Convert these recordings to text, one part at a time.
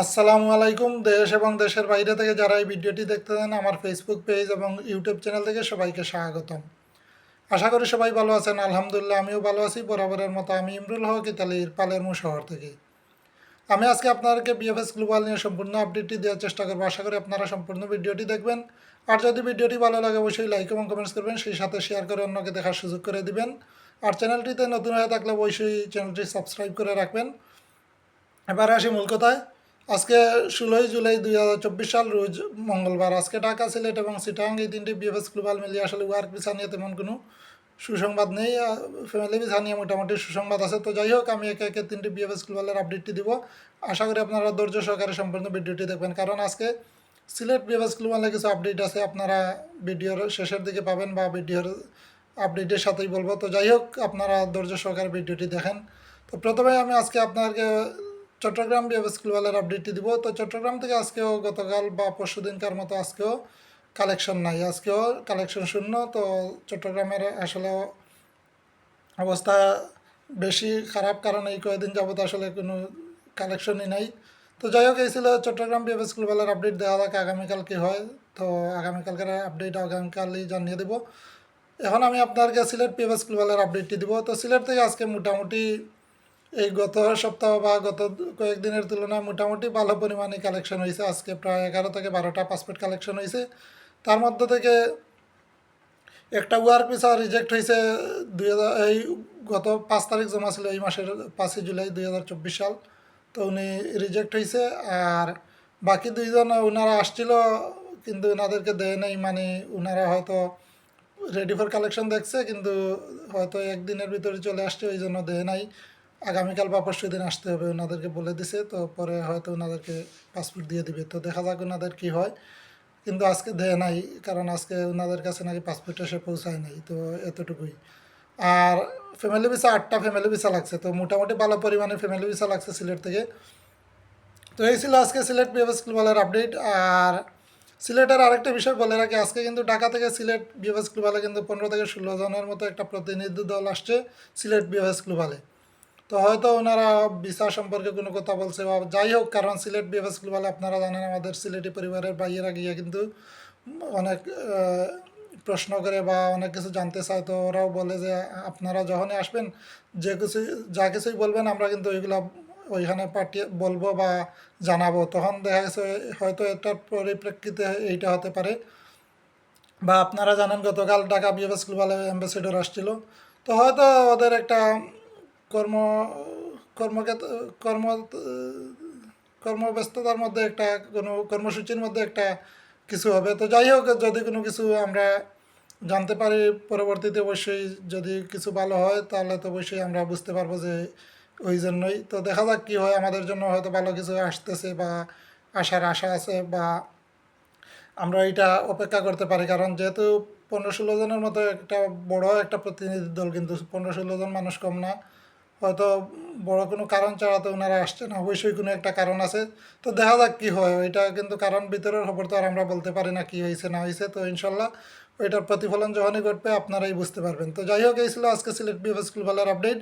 আসসালামু আলাইকুম, দেশ এবং দেশের বাইরে থেকে যারা এই ভিডিওটি দেখতে দেন আমার ফেসবুক পেজ এবং ইউটিউব চ্যানেল থেকে সবাইকে স্বাগতম। আশা করি সবাই ভালো আছেন, আলহামদুলিল্লাহ আমিও ভালো আছি। বরাবরের মতো আমি ইমরুল হক ইতালির পালেরমু শহর থেকে। আমি আজকে আপনাদেরকে বিএফএস গ্লোবাল নিয়ে সম্পূর্ণ আপডেটটি দেওয়ার চেষ্টা করব। আশা করি আপনারা সম্পূর্ণ ভিডিওটি দেখবেন। আর যদি ভিডিওটি ভালো লাগে, অবশ্যই লাইক এবং কমেন্টস করবেন। সেই সাথে শেয়ার করে অন্যকে দেখার সুযোগ করে দিবেন। আর চ্যানেলটিতে নতুন হয়ে থাকলে অবশ্যই চ্যানেলটি সাবস্ক্রাইব করে রাখবেন। এবার আসি মূল কথায়। আজকে ষোলোই জুলাই দুই হাজার চব্বিশ সাল, রোজ মঙ্গলবার। আজকে ঢাকা, সিলেট এবং সিটাং এই তিনটি বিএফএস গ্লোবাল মিলিয়ে আসলে ওয়ার্ক ভিসা নিয়ে তেমন কোনো সুসংবাদ নেই। ফ্যামিলি ভিসা নিয়ে মোটামুটি সুসংবাদ আছে। তো যাই হোক, আমি একে একে তিনটি বিএফএস গ্লোবালের আপডেটটি দিব। আশা করি আপনারা ধৈর্য সহকারে সম্পূর্ণ ভিডিওটি দেখবেন। কারণ আজকে সিলেট বিএফএস গ্লোবালে কিছু আপডেট আছে। আপনারা ভিডিওর শেষের দিকে পাবেন বা ভিডিওর আপডেটের সাথেই বলব। তো যাই হোক, আপনারা ধৈর্য সহকারে ভিডিওটি দেখেন। তো প্রথমে আমি আজকে আপনাদেরকে চট্টগ্রাম বিএফএস গ্লোবালের আপডেটটি দিব। তো চট্টগ্রাম থেকে আজকেও গতকাল বা পরশু দিনকার মতো আজকেও কালেকশন নাই। আজকেও কালেকশন শূন্য। তো চট্টগ্রামের আসলে অবস্থা বেশি খারাপ। কারণ এই কয়েকদিন যাবত আসলে কোনো কালেকশনই নাই। তো যাই হোক, এই চট্টগ্রাম বিএফএস গ্লোবালের আপডেট দেওয়া যাক আগামীকাল কী হয়। তো আগামীকালকের আপডেট আগামীকালই জানিয়ে দেবো। এখন আমি আপনাদেরকে সিলেট পিএফএস গ্লোবালের আপডেটটি দিব। তো সিলেট থেকে আজকে মোটামুটি এই গত সপ্তাহ বা গত কয়েকদিনের তুলনায় মোটামুটি ভালো পরিমাণে কালেকশন হয়েছে। আজকে প্রায় এগারো থেকে বারোটা পাসপোর্ট কালেকশন হয়েছে। তার মধ্যে থেকে একটা ওয়ার্ক ভিসা রিজেক্ট হয়েছে দুই হাজার, এই গত পাঁচ তারিখ জমা ছিল এই মাসের পাঁচই জুলাই দুই হাজার চব্বিশ সাল। তো উনি রিজেক্ট হয়েছে আর বাকি দুইজন ওনারা আসছিল কিন্তু ওনাদেরকে দেয় নাই মানে ওনারা হয়তো রেডি ফর কালেকশন দেখছে কিন্তু হয়তো একদিনের ভিতরে চলে আসছে, ওই জন্য দেয় নাই। আগামীকাল বা পরশু দিন আসতে হবে, ওনাদেরকে বলে দিছে, তো পরে হয়তো ওনাদেরকে পাসপোর্ট দিয়ে দিবে। তো দেখা যাক ওনাদের কী হয়। কিন্তু আজকে দেয় নাই, কারণ আজকে ওনাদের কাছে নাকি পাসপোর্ট এসে পৌঁছায় নাই, তো এতটুকুই। আর ফ্যামিলি ভিসা আটটা ফ্যামিলি ভিসা লাগছে, তো মোটামুটি ভালো পরিমাণে ফ্যামিলি ভিসা লাগছে সিলেট থেকে। তো এই ছিল আজকে সিলেট বিএফএস গ্লোবালের আপডেট আর সিলেটের আরেকটা বিষয় বলে রাখি, আজকে কিন্তু ঢাকা থেকে সিলেট বিএফএস গ্লোবালে কিন্তু পনেরো থেকে ষোলো জনের মতো একটা প্রতিনিধি দল আসছে সিলেট বিএফএস গ্লোবালে। তো হয়তো ওনারা ভিসা সম্পর্কে কোনো কথা বলছে বা যাই হোক, কারণ সিলেট বিএফএস গ্লোবালে আপনারা জানেন আমাদের সিলেটি পরিবারের বাইরেরা গিয়ে কিন্তু অনেক প্রশ্ন করে বা অনেক কিছু জানতে চায়। তো ওরাও বলে যে আপনারা যখনই আসবেন, যে কিছু, যা কিছুই বলবেন আমরা কিন্তু ওইগুলো ওইখানে পাঠিয়ে বলব বা জানাব। তখন দেখা গেছে হয়তো এটার পরিপ্রেক্ষিতে এইটা হতে পারে। বা আপনারা জানেন গতকাল ঢাকা বিএফএস গ্লোবাল অ্যাম্বাসেডর আসছিল। তো হয়তো ওদের একটা কর্ম কর্মক্ষেত্র কর্ম, কর্মব্যস্ততার মধ্যে একটা কোনো কর্মসূচির মধ্যে একটা কিছু হবে। তো যাই হোক, যদি কোনো কিছু আমরা জানতে পারি পরবর্তীতে অবশ্যই যদি কিছু ভালো হয়, তাহলে তো অবশ্যই আমরা বুঝতে পারব যে ওই জন্যই। তো দেখা যাক কী হয়, আমাদের জন্য হয়তো ভালো কিছু আসতেছে বা আসার আশা আছে বা আমরা এটা অপেক্ষা করতে পারি। কারণ যেহেতু পনেরো ষোলো জনের মতো একটা বড় একটা প্রতিনিধি দল, কিন্তু পনেরো ষোলো জন মানুষ কম না। হয়তো বড় কোনো কারণ ছাড়া তো ওনারা আসছে না, অবশ্যই কোনো একটা কারণ আছে। তো দেখা যাক কী হয় ওইটা কিন্তু কারণ ভিতরের খবর তো আর আমরা বলতে পারি না কী হয়েছে, না হয়েছে। তো ইনশাল্লাহ ওইটার প্রতিফলন যখনই ঘটবে আপনারাই বুঝতে পারবেন। তো যাই হোক, এই ছিল আজকে সিলেট বিএফএস গ্লোবালের আপডেট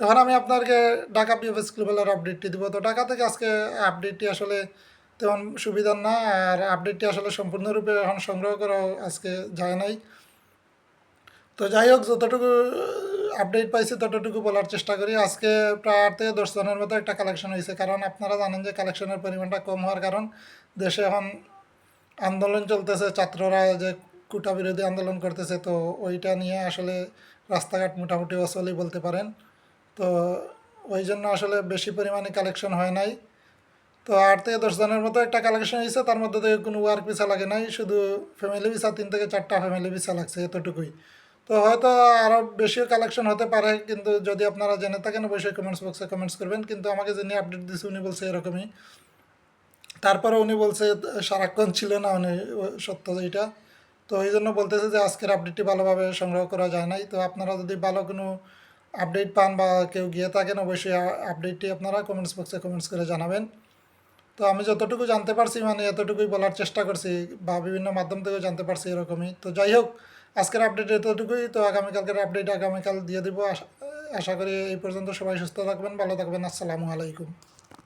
এখন আমি আপনাকে ঢাকা বিএফএস গ্লোবালের আপডেটটি দেবো। তো ঢাকা থেকে আজকে আপডেটটি আসলে তেমন সুবিধার না, আর আপডেটটি আসলে সম্পূর্ণরূপে এখন সংগ্রহ করা আজকে যায় নাই। তো যাই হোক, যতটুকু আপডেট পাইছি ততটুকু বলার চেষ্টা করি। আজকে প্রায় আট থেকে দশ জনের মতো একটা কালেকশন হয়েছে কারণ আপনারা জানেন যে কালেকশনের পরিমাণটা কম হওয়ার কারণ দেশে এখন আন্দোলন চলতেছে, ছাত্ররা যে কোটা বিরোধী আন্দোলন করতেছে, তো ওইটা নিয়ে আসলে রাস্তাঘাট মোটামুটি অচলই বলতে পারেন। তো ওই জন্য আসলে বেশি পরিমাণে কালেকশন হয় নাই। তো আট থেকে দশ জনের মতো একটা কালেকশন হয়েছে তার মধ্যে থেকে কোনো ওয়ার্ক ভিসা লাগে নাই। শুধু ফ্যামিলি ভিসা, তিন থেকে চারটা ফ্যামিলি ভিসা লাগছে এতটুকুই। তো হয়তো আরও বেশিও কালেকশন হতে পারে, কিন্তু যদি আপনারা জেনে থাকেন, অবশ্যই কমেন্টস বক্সে কমেন্টস করবেন। কিন্তু আমাকে যিনি আপডেট দিচ্ছে উনি বলছে এরকমই। তারপরে উনি বলছে, সারাক্ষণ ছিল না উনি সত্য এইটা তো এই জন্য বলতেছে যে, আজকের আপডেটটি ভালোভাবে সংগ্রহ করা যায় নাই। তো আপনারা যদি ভালো কোনো আপডেট পান বা কেউ গিয়ে থাকেন, অবশ্যই আপডেটটি আপনারা কমেন্টস বক্সে কমেন্টস করে জানাবেন। তো আমি যতটুকু জানতে পারছি মানে এতটুকুই বলার চেষ্টা করছি বা বিভিন্ন মাধ্যম থেকেও জানতে পারছি এরকমই। তো যাই হোক আজকের আপডেট এতটুকুই। তো আগামীকালকের আপডেট আগামীকাল দিয়ে দেবো। আশা আশা করি এই পর্যন্ত সবাই সুস্থ থাকবেন, ভালো থাকবেন। আসসালামু আলাইকুম।